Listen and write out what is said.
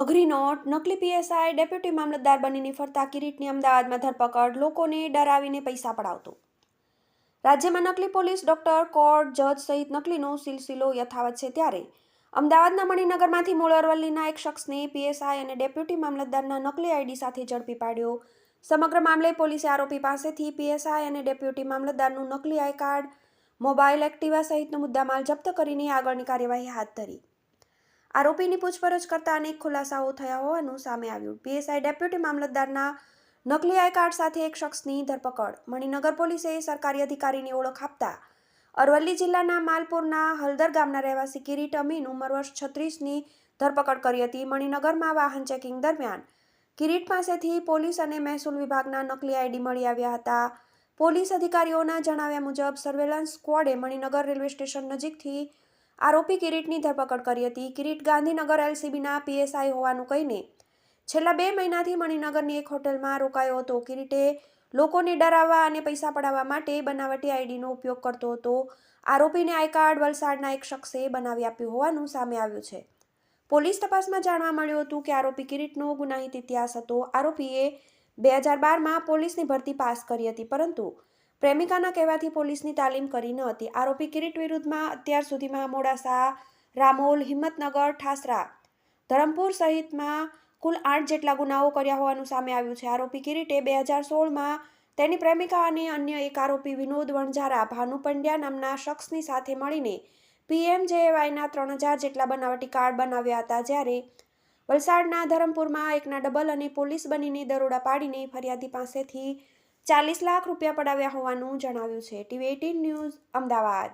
અઘરી નોટ નકલી PSI deputy મામલતદાર બનીને ફરતા કિરીટની અમદાવાદમાં ધરપકડ. લોકોને ડરાવીને પૈસા પડાવતો. રાજ્યમાં નકલી પોલીસ ડોક્ટર, કોર્ટ, જજ સહિત નકલીનો સિલસિલો યથાવત છે ત્યારે અમદાવાદના મણિનગરમાંથી મૂળ અરવલ્લીના એક શખ્સને પીએસઆઈ અને ડેપ્યુટી મામલતદારના નકલી આઈડી સાથે ઝડપી પાડ્યો. સમગ્ર મામલે પોલીસે આરોપી પાસેથી પીએસઆઈ અને ડેપ્યુટી મામલતદારનું નકલી આઈ કાર્ડ મોબાઈલ એક્ટિવા સહિતનો મુદ્દામાલ જપ્ત કરીને આગળની કાર્યવાહી હાથ ધરી. આરોપીની પૂછપરછ કરતા અનેક ખુલાસાઓ થયા હોવાનું સામે આવ્યું. પીએસઆઈ ડેપ્યુટી મામલતદારના નકલી આઈ કાર્ડ સાથે એક શખ્સની ધરપકડ. મણિનગર પોલીસે સરકારી અધિકારીની ઓળખ આપતા અરવલ્લી જિલ્લાના માલપુરના હલદર ગામના રહેવાસી કિરીટ અમીન ઉંમર વર્ષ છત્રીસની ધરપકડ કરી હતી. મણિનગરમાં વાહન ચેકિંગ દરમિયાન કિરીટ પાસેથી પોલીસ અને મહેસૂલ વિભાગના નકલી આઈડી મળી આવ્યા હતા. પોલીસ અધિકારીઓના જણાવ્યા મુજબ, સર્વેલન્સ સ્ક્વોડે મણિનગર રેલવે સ્ટેશન નજીકથી આરોપી કિરીટની ધરપકડ કરી હતી. કિરીટ ગાંધીનગર એલસીબીના પીએસઆઈ હોવાનું કહીને છેલ્લા બે મહિનાથી મણિનગરની એક હોટલમાં રોકાયો હતો. કિરીટે લોકોને ડરાવવા અને પૈસા પડાવવા માટે બનાવટી આઈડીનો ઉપયોગ કરતો હતો. આરોપીને આઈ કાર્ડ વલસાડના એક શખ્સે બનાવી આપ્યું હોવાનું સામે આવ્યું છે. પોલીસ તપાસમાં જાણવા મળ્યું હતું કે આરોપી કિરીટનો ગુનાહિત ઇતિહાસ હતો. આરોપીએ બે હજાર બારમાં પોલીસની ભરતી પાસ કરી હતી, પરંતુ પ્રેમિકાના કહેવાથી પોલીસની તાલીમ કરી ન હતી. આરોપી કિરીટ વિરુદ્ધમાં અત્યાર સુધીમાં મોડાસા રામોલ, હિંમતનગર, ઠાસરા, ધરમપુર સહિતમાં કુલ આઠ જેટલા ગુનાઓ કર્યા હોવાનું સામે આવ્યું છે. આરોપી કિરીટે બે હજાર સોળમાં તેની પ્રેમિકા અને અન્ય એક આરોપી વિનોદ વણઝારા, ભાનુ પંડ્યા નામના શખ્સની સાથે મળીને પીએમજેએવાયના ત્રણ હજાર જેટલા બનાવટી કાર્ડ બનાવ્યા હતા, જ્યારે વલસાડના ધરમપુરમાં એકના ડબલ અને પોલીસ બનીને દરોડા પાડીને ફરિયાદી પાસેથી ચાલીસ લાખ રૂપિયા પડાવ્યા હોવાનું જણાવ્યું છે. TV eighteen news Ahmedabad.